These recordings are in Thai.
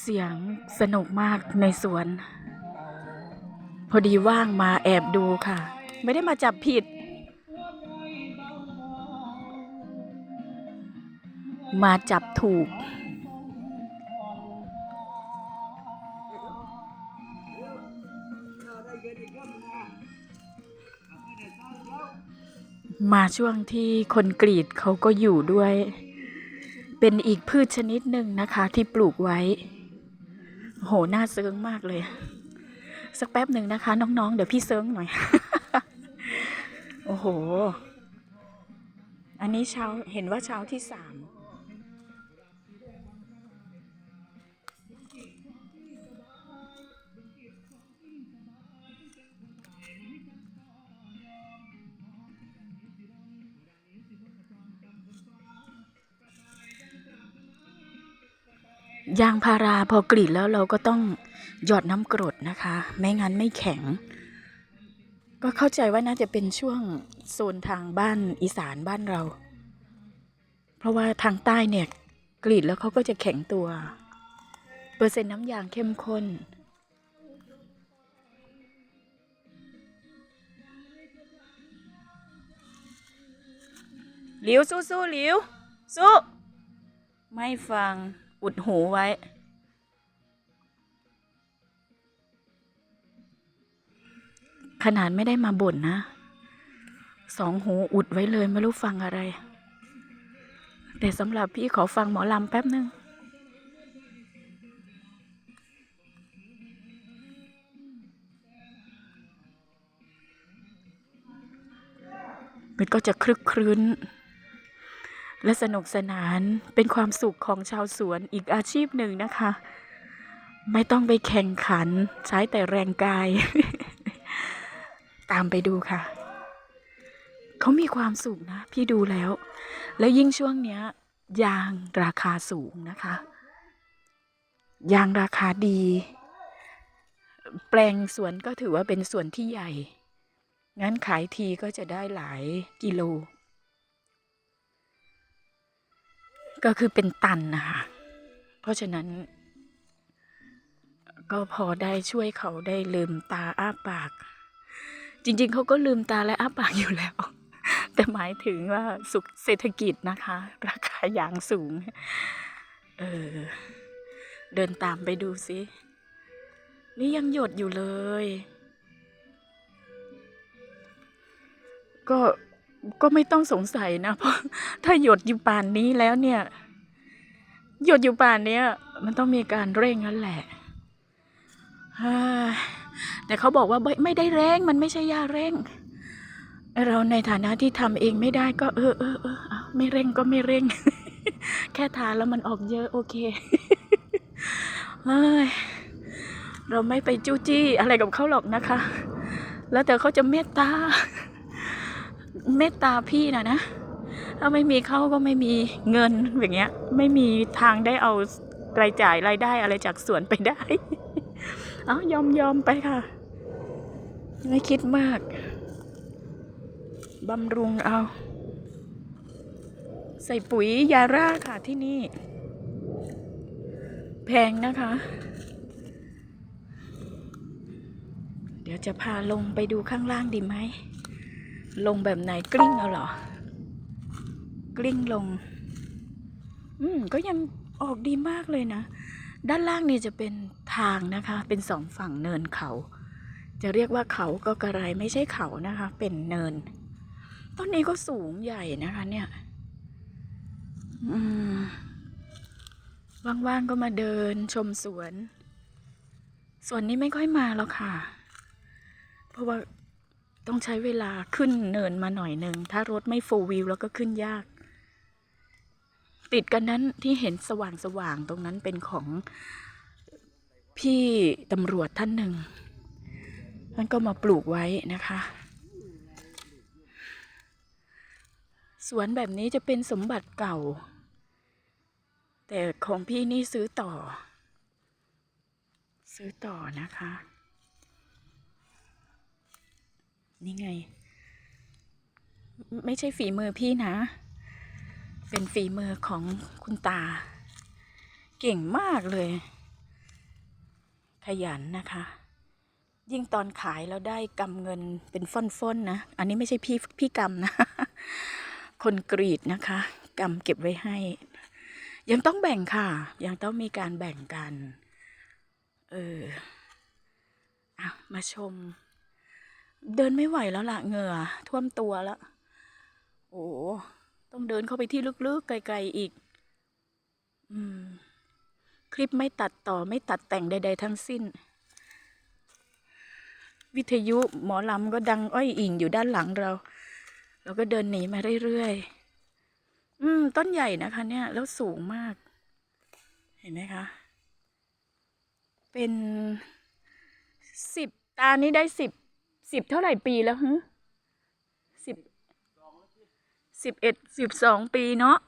เสียงสนุกมากในสวน พอดีว่างมาแอบดูค่ะ ไม่ได้มาจับผิด มาจับถูก มาช่วงที่คนกรีดเขาก็อยู่ด้วย เป็นอีกพืชชนิดหนึ่งนะคะ ที่ปลูกไว้ โหน่าเซิงมากเลย สักแป๊บหนึ่งนะคะ น้องๆ เดี๋ยวพี่เซิงหน่อย โอ้โห อันนี้เช้าเห็นว่าเช้าที่สาม ยางพาราพอกรีดแล้วเราก็ต้องหยอดน้ำกรดนะคะ ไม่งั้นไม่แข็ง ก็เข้าใจว่าน่าจะเป็นช่วงโซนทางบ้านอีสานบ้านเรา เพราะว่าทางใต้เนี่ยกรีดแล้วเขาก็จะแข็งตัว เปอร์เซ็นต์น้ำยางเข้มข้นหลิวสู้สู้ๆหลิวสู้ ไม่ฟัง อุดหูไว้ ขนาดไม่ได้มาบ่นนะ สองหูอุดไว้เลยไม่รู้ฟังอะไร แต่สำหรับพี่ขอฟังหมอลำแป๊บนึงมันก็จะคลึกครื้น และสนุกสนานเป็นความสุขของชาวสวนอีกอาชีพหนึ่งนะคะ ไม่ต้องไปแข่งขันใช้แต่แรงกาย ตามไปดูค่ะ เขามีความสุขนะ พี่ดูแล้ว แล้วยิ่งช่วงเนี้ย ยางราคาสูงนะคะ ยางราคาดี แปลงสวนก็ถือว่าเป็นสวนที่ใหญ่ งั้นขายทีก็จะได้หลายกิโล ก็คือเป็นตันนะคะ เพราะฉะนั้น ก็พอได้ช่วยเขาได้ลืมตาอ้าปาก จริงๆ เขาก็ลืมตาและอ้าปากอยู่แล้ว แต่หมายถึงว่าสุขเศรษฐกิจนะคะ ราคายางสูง เออ เดินตามไปดูสินี่ยังหยดอยู่เลย ก็ ก็ไม่ต้องสงสัยนะ เพราะถ้าหยดอยู่ป่านนี้แล้วเนี่ย หยดอยู่ป่านเนี้ยมันต้องมีการเร่งนั่นแหละแต่เขาบอกว่าไม่ไม่ได้เร่งมันไม่ใช่ยาเร่ง เราในฐานะที่ทำเองไม่ได้ก็ เออเออเออไม่เร่งก็ไม่เร่ง แค่ทานแล้วมันออกเยอะ โอเคเฮ้ยเราไม่ไปจู้จี้อะไรกับเขาหรอกนะคะ แล้วแต่เขาจะเมตตา เมตตาพี่นะนะ ถ้าไม่มีเขาก็ไม่มีเงินอย่างเงี้ย ไม่มีทางได้เอารายจ่ายรายได้อะไรจากสวนไปได้ เอายอมยอมไปค่ะ ไม่คิดมาก บำรุงเอา ใส่ปุ๋ยยาร่าค่ะที่นี่ แพงนะคะ เดี๋ยวจะพาลงไปดูข้างล่างดีไหม ลงแบบไหนกลิ้งเอาเหรอ กลิ้งลง อืม ก็ยังออกดีมากเลยนะ ด้านล่างนี่จะเป็นทางนะคะ เป็นสองฝั่งเนินเขา จะเรียกว่าเขาก็กระไรไม่ใช่เขานะคะ เป็นเนิน ต้นนี้ก็สูงใหญ่นะคะ เนี่ย อืม ว่างๆก็มาเดินชมสวน สวนนี้ไม่ค่อยมาแล้วค่ะ เพราะว่า ต้องใช้เวลาขึ้นเนินมาหน่อยหนึ่ง ถ้ารถไม่โฟวิวแล้วก็ขึ้นยาก ติดกันนั้นที่เห็นสว่างสว่างๆตรงนั้นเป็นของพี่ตำรวจท่านหนึ่งท่านก็มาปลูกไว้นะคะ สวนแบบนี้จะเป็นสมบัติเก่า แต่ของพี่นี่ซื้อต่อ ซื้อต่อนะคะ นี่ไง ไม่ใช่ฝีมือพี่นะ เป็นฝีมือของคุณตา เก่งมากเลย ขยันนะคะ ยิ่งตอนขายแล้วได้กำเงินเป็นฟ่อนๆนะ อันนี้ไม่ใช่พี่พี่กำนะ คนกรีดนะคะกำเก็บไว้ให้ ยังต้องแบ่งค่ะ ยังต้องมีการแบ่งกัน เอออะมาชม เดินไม่ไหวแล้วล่ะเหงื่อท่วมตัวแล้ว โอ้ต้องเดินเข้าไปที่ลึกๆ ไกลๆอีก อืม คลิปไม่ตัดต่อไม่ตัดแต่งใด ๆ ทั้งสิ้น วิทยุหมอลำก็ดังอ้อยอิงอยู่ด้านหลังเราเราก็เดินหนีมาเรื่อยๆ อืม ต้นใหญ่นะคะเนี่ย แล้วสูงมาก เห็นไหมคะ เป็นสิบตานี้ได้สิบ สิบเท่าไหร่ปีแล้วฮึสิบสิบเอ็ดสิบสองปีเนาะ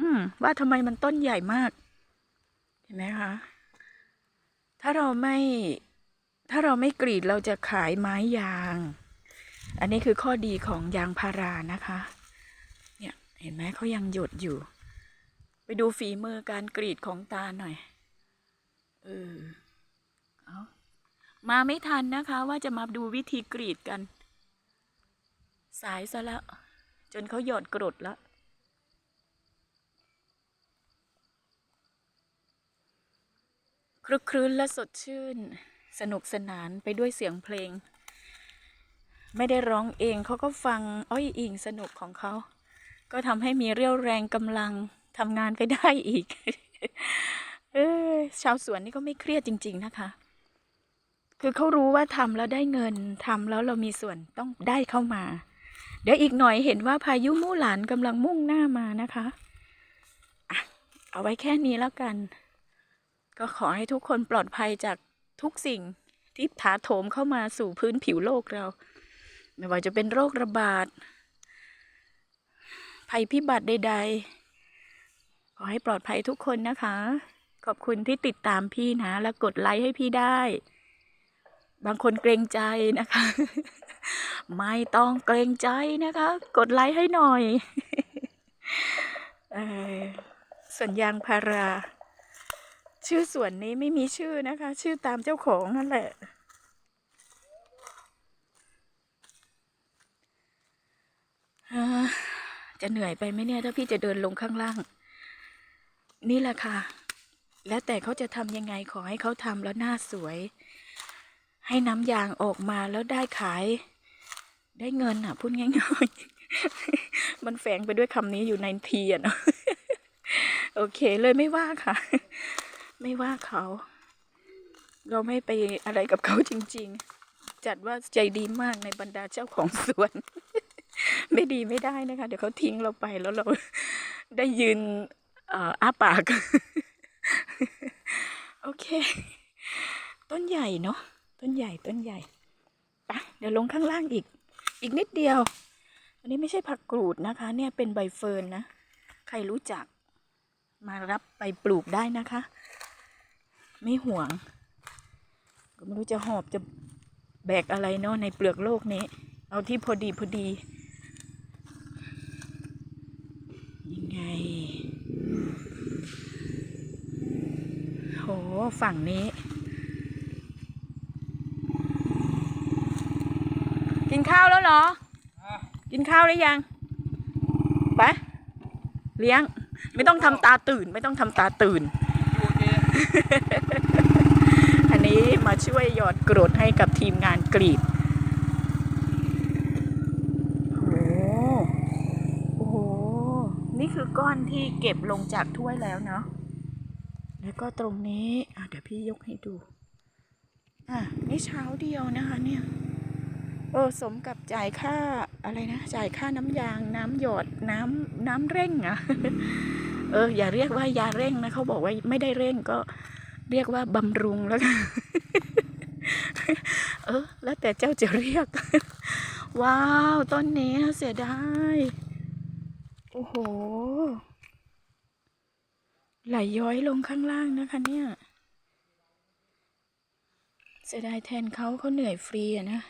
อืม ว่าทำไมมันต้นใหญ่มาก เห็นไหมคะ ถ้าเราไม่ ถ้าเราไม่กรีดเราจะขายไม้ยาง อันนี้คือข้อดีของยางพารานะคะ เนี่ยเห็นไหมเขายังหยดอยู่ ไปดูฝีมือการกรีดของตาหน่อย เออ มาไม่ทันนะคะ ว่าจะมาดูวิธีกรีดกัน สายซะแล้ว จนเขาหยดกรดแล้วครึกครื้นและสดชื่น สนุกสนานไปด้วยเสียงเพลง ไม่ได้ร้องเองเขาก็ฟังอ้อยอิงสนุกของเขา ก็ทำให้มีเรี่ยวแรงกำลังทำงานไปได้อีก เออชาวสวนนี่ก็ไม่เครียดจริง ๆ นะคะ คือเขารู้ว่าทำแล้วได้เงินทำแล้วเรามีส่วนต้องได้เข้ามา เดี๋ยวอีกหน่อยเห็นว่าพายุมู่หลานกำลังมุ่งหน้ามานะคะอะเอาไว้แค่นี้แล้วกัน ก็ขอให้ทุกคนปลอดภัยจากทุกสิ่งที่ถาโถมเข้ามาสู่พื้นผิวโลกเรา ไม่ว่าจะเป็นโรคระบาด ภัยพิบัติใด ๆ ขอให้ปลอดภัยทุกคนนะคะ ขอบคุณที่ติดตามพี่นะ และกดไลค์ให้พี่ได้ บางคนเกรงใจนะคะ ไม่ต้องเกรงใจนะคะ กดไลค์ให้หน่อยออส่วนยางพารา ชื่อสวนนี้ไม่มีชื่อนะคะ ชื่อตามเจ้าของนั่นแหละ จะเหนื่อยไปไหมเนี่ย ถ้าพี่จะเดินลงข้างล่าง นี่แหละค่ะ แล้วแต่เขาจะทำยังไงขอให้เขาทำแล้วหน้าสวย ให้น้ำยางออกมาแล้วได้ขาย ได้เงินอะพูดง่ายๆ มันแฝงไปด้วยคำนี้อยู่ในทีอะเนาะโอเคเลยไม่ว่าค่ะ ไม่ว่าเขา เราไม่ไปอะไรกับเขาจริง ๆ จัดว่าใจดีมากในบรรดาเจ้าของสวน ไม่ดีไม่ได้นะคะ เดี๋ยวเขาทิ้งเราไปแล้วเราได้ยืนอ้าปาก โอเค ต้นใหญ่เนาะ ต้นใหญ่ต้นใหญ่ไปะเดี๋ยวลงข้างล่างอีก อีกนิดเดียว อันนี้ไม่ใช่ผักกรูดนะคะ เนี่ยเป็นใบเฟิร์นนะ ใครรู้จัก มารับไปปลูกได้นะคะ ไม่ห่วง ก็ไม่รู้จะหอบจะแบกอะไรเนาะในเปลือกโลกนี้ เอาที่พอดีพอดียังไงโหฝั่งนี้ กินข้าวแล้วเหรอ กินข้าวหรือยังไปเลี้ยง ไม่ต้องทำตาตื่น ไม่ต้องทำตาตื่น อันนี้มาช่วยหยอดกรดให้กับทีมงานกรีดโอ้โหโอ้โหนี่คือก้อนที่เก็บลงจากถ้วยแล้วเนาะ แล้วก็ตรงนี้ เดี๋ยวพี่ยกให้ดู อะ นี่เช้าเดียวนะคะเนี่ย เออสมกับจ่ายค่าอะไรนะจ่ายค่าน้ำยางน้ำหยอดน้ำน้ำเร่งอะเออ อย่าเรียกว่ายาเร่งนะเขาบอกว่าไม่ได้เร่งก็เรียกว่าบำรุงแล้วกันเออ แล้วแต่เจ้าจะเรียก ว้าวต้นนี้เสียดายโอ้โห ไหลย้อยลงข้างล่างนะคะเนี่ย เสียดายแทนเขาเขาเหนื่อยฟรีอะนะ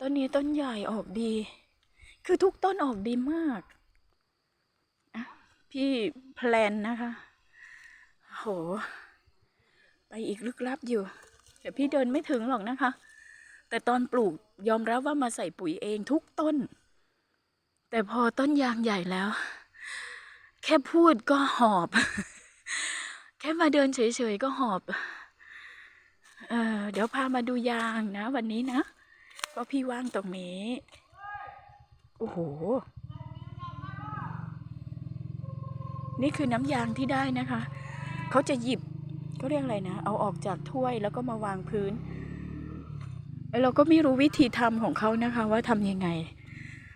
ต้นนี้ต้นใหญ่ออกดี คือทุกต้นออกดีมาก พี่แพลนนะคะ โห ไปอีกลึกลับอยู่ แต่พี่เดินไม่ถึงหรอกนะคะ แต่ตอนปลูกยอมรับว่ามาใส่ปุ๋ยเองทุกต้น แต่พอต้นยางใหญ่แล้ว แค่พูดก็หอบ แค่มาเดินเฉยๆก็หอบ เออเดี๋ยวพามาดูยางนะวันนี้นะ ก็พี่ว่างตรงนี้ โอ้โห นี่คือน้ำยางที่ได้นะคะ เขาจะหยิบเขาเรียกอะไรนะ เอาออกจากถ้วยแล้วก็มาวางพื้น เราก็ไม่รู้วิธีทำของเขานะคะ ว่าทำยังไง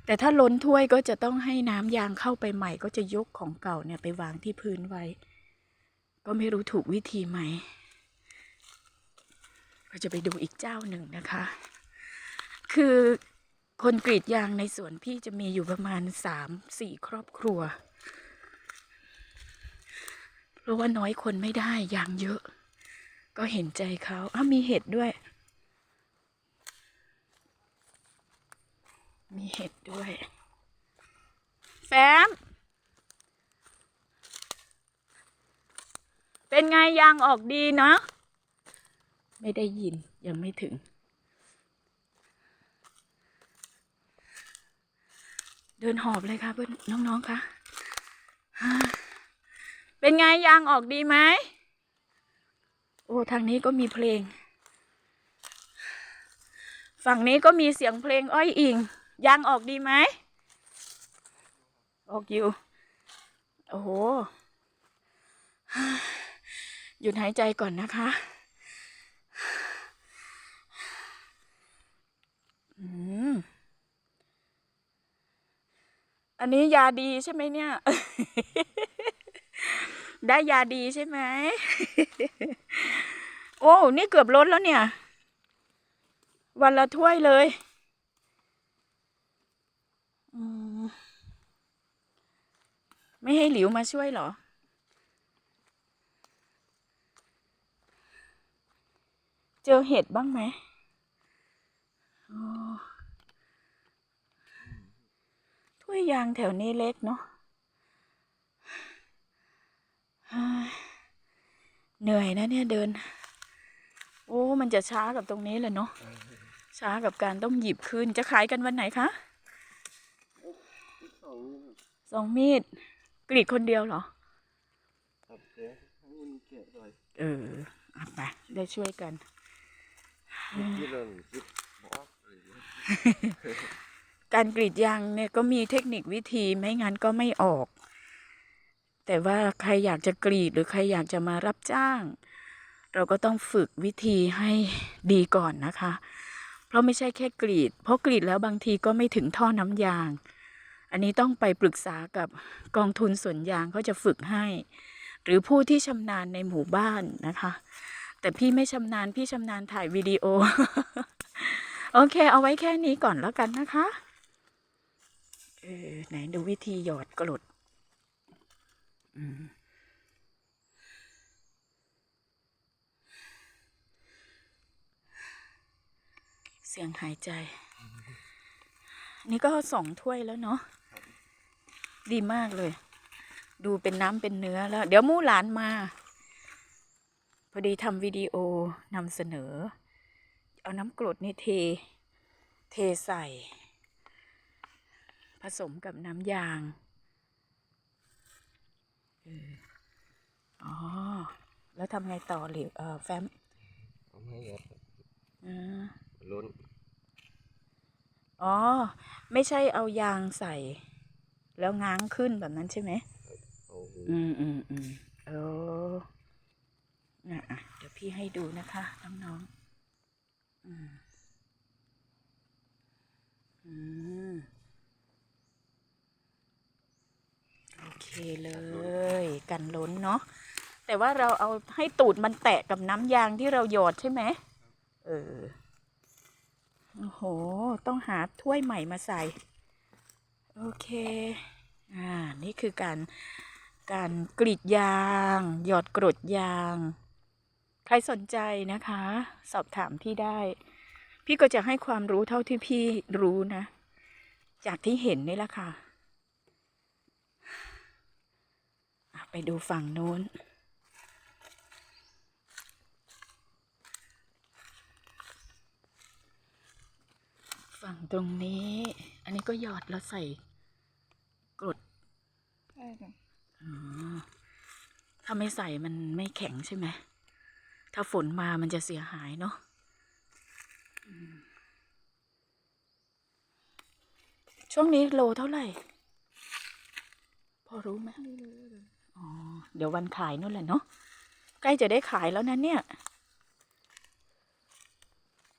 แต่ถ้าล้นถ้วยก็จะต้องให้น้ำยางเข้าไปใหม่ ก็จะยกของเก่าเนี่ยไปวางที่พื้นไว้ ก็ไม่รู้ถูกวิธีไหม ก็จะไปดูอีกเจ้าหนึ่งนะคะ คือคนกรีดยางในสวนพี่จะมีอยู่ประมาณสามสี่ครอบครัว เพราะว่าน้อยคนไม่ได้ยางเยอะ ก็เห็นใจเขาอ้ามีเห็ดด้วย มีเห็ดด้วยแฟม เป็นไงยางออกดีเนาะไม่ได้ยินยังไม่ถึง เดินหอบเลยค่ะเพื่อนน้องๆคะฮ่าเป็นไงยางออกดีไหม โอ้ทางนี้ก็มีเพลง ฝั่งนี้ก็มีเสียงเพลงอ้อยอิง ยางออกดีไหม ออกอยู่ โอ้โห หยุดหายใจก่อนนะคะอืม อันนี้ยาดีใช่ไหมเนี่ย ได้ยาดีใช่ไหม โอ้ นี่เกือบล้นแล้วเนี่ย วันละถ้วยเลยอืมไม่ให้หลิวมาช่วยเหรอ เจอเห็ดบ้างไหมอ๋อ ถ้วยยางแถวนี้เล็กเนาะฮ่าเหนื่อยนะเนี่ยเดิน โอ้ มันจะช้ากับตรงนี้แหละเนาะช้ากับการต้องหยิบขึ้นจะขายกันวันไหนคะสองมีด กรีดคนเดียวเหรอครับเดี๋ยวให้มันเกะหน่อยเออเอาไปได้ช่วยกัน กางเงี้ยการกรีดยางเนี่ยก็มีเทคนิควิธีไม่งั้นก็ไม่ออก แต่ว่าใครอยากจะกรีดหรือใครอยากจะมารับจ้าง เราก็ต้องฝึกวิธีให้ดีก่อนนะคะ เพราะไม่ใช่แค่กรีด เพราะกรีดแล้วบางทีก็ไม่ถึงท่อน้ำยาง อันนี้ต้องไปปรึกษากับกองทุนสวนยางเขาจะฝึกให้ หรือผู้ที่ชำนาญในหมู่บ้านนะคะ แต่พี่ไม่ชำนาญพี่ชำนาญถ่ายวิดีโอโอเค เอาไว้แค่นี้ก่อนแล้วกันนะคะ เออไหนดูวิธีหยอดกรดอืมเสียงหายใจ นี่ก็สองถ้วยแล้วเนาะ ดีมากเลย ดูเป็นน้ำเป็นเนื้อแล้ว เดี๋ยวมู่หลานมา พอดีทำวิดีโอนำเสนอ เอาน้ำกรดนี่เท เทใส่ ผสมกับน้ำยางเอออ๋อ แล้วทำไงต่อหรือเออแฟ้มเอาให้ยัดอ่าล้นอ๋อ ไม่ใช่เอายางใส่ แล้วง้างขึ้นแบบนั้นใช่ไหมเอาหูอืมอืมอืมเอออะอะเดี๋ยวพี่ให้ดูนะคะน้องๆอืมอืมโอ เคเลยกันล้นเนาะแต่ว่าเราเอาให้ตูดมันแตะกับน้ำยางที่เราหยอดใช่ไหมเออโอ้โห ต้องหาถ้วยใหม่มาใส่ โอเค อ่า นี่คือการการกรีดยาง หยอดกรดยาง ใครสนใจนะคะ สอบถามพี่ได้ พี่ก็จะให้ความรู้เท่าที่พี่รู้นะ จากที่เห็นนี่แหละค่ะ ไปดูฝั่งนู้น ฝั่งตรงนี้ อันนี้ก็หยอดแล้วใส่กรดใช่ค่ะอ๋อถ้าไม่ใส่มันไม่แข็งใช่ไหม ถ้าฝนมามันจะเสียหายเนาะอืมช่วงนี้โลเท่าไหร่ พอรู้ไหมอ๋อ เดี๋ยววันขายนู่นแหละเนาะใกล้จะได้ขายแล้วนะเนี่ย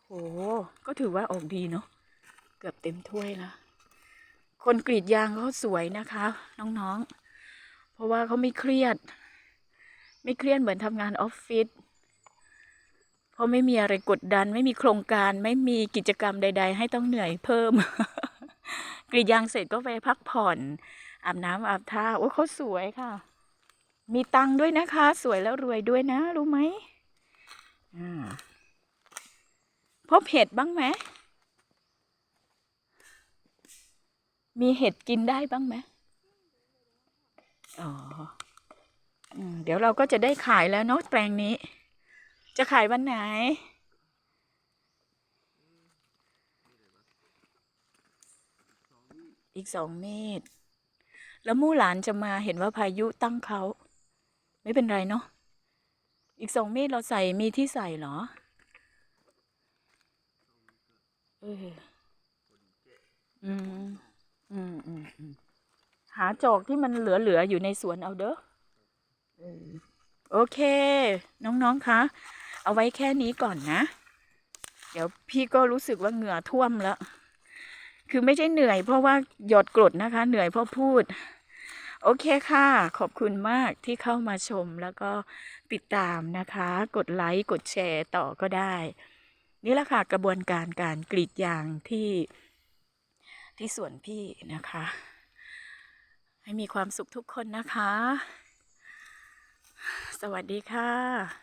โหก็ถือว่าออกดีเนาะเกือบเต็มถ้วยแล้วคนกรีดยางเขาสวยนะคะ น้องๆ เพราะว่าเขาไม่เครียด ไม่เครียดเหมือนทำงานออฟฟิศเพราะไม่มีอะไรกดดัน ไม่มีโครงการไม่มีกิจกรรมใด ๆ ให้ต้องเหนื่อยเพิ่ม กรีดยางเสร็จก็ไปพักผ่อน อาบน้ำอาบท่าโอ้เขาสวยค่ะ มีตังด้วยนะคะ สวยแล้วรวยด้วยนะ รู้ไหมพบเห็ดบ้างไหม มีเห็ดกินได้บ้างไหมอ๋อเดี๋ยวเราก็จะได้ขายแล้วเนาะแปลงนี้ จะขายวันไหน อีกสองเมตร แล้วมู่หลานจะมาเห็นว่าพายุตั้งเขา ไม่เป็นไรเนาะ อีกสองเมตรเราใส่มีที่ใส่เหรอ เออ อืม อืมอืมอืมหาจอกที่มันเหลือๆอยู่ในสวนเอาเด้อเออโอเค น้องๆ คะ เอาไว้แค่นี้ก่อนนะ เดี๋ยวพี่ก็รู้สึกว่าเหงื่อท่วมแล้ว คือไม่ใช่เหนื่อยเพราะว่าหยดกรดนะคะ เหนื่อยเพราะพูด โอเคค่ะ ขอบคุณมากที่เข้ามาชมแล้วก็ติดตามนะคะ กดไลค์กดแชร์ต่อก็ได้ นี่แหละค่ะกระบวนการการกรีดยางที่ที่สวนพี่นะคะ ให้มีความสุขทุกคนนะคะ สวัสดีค่ะ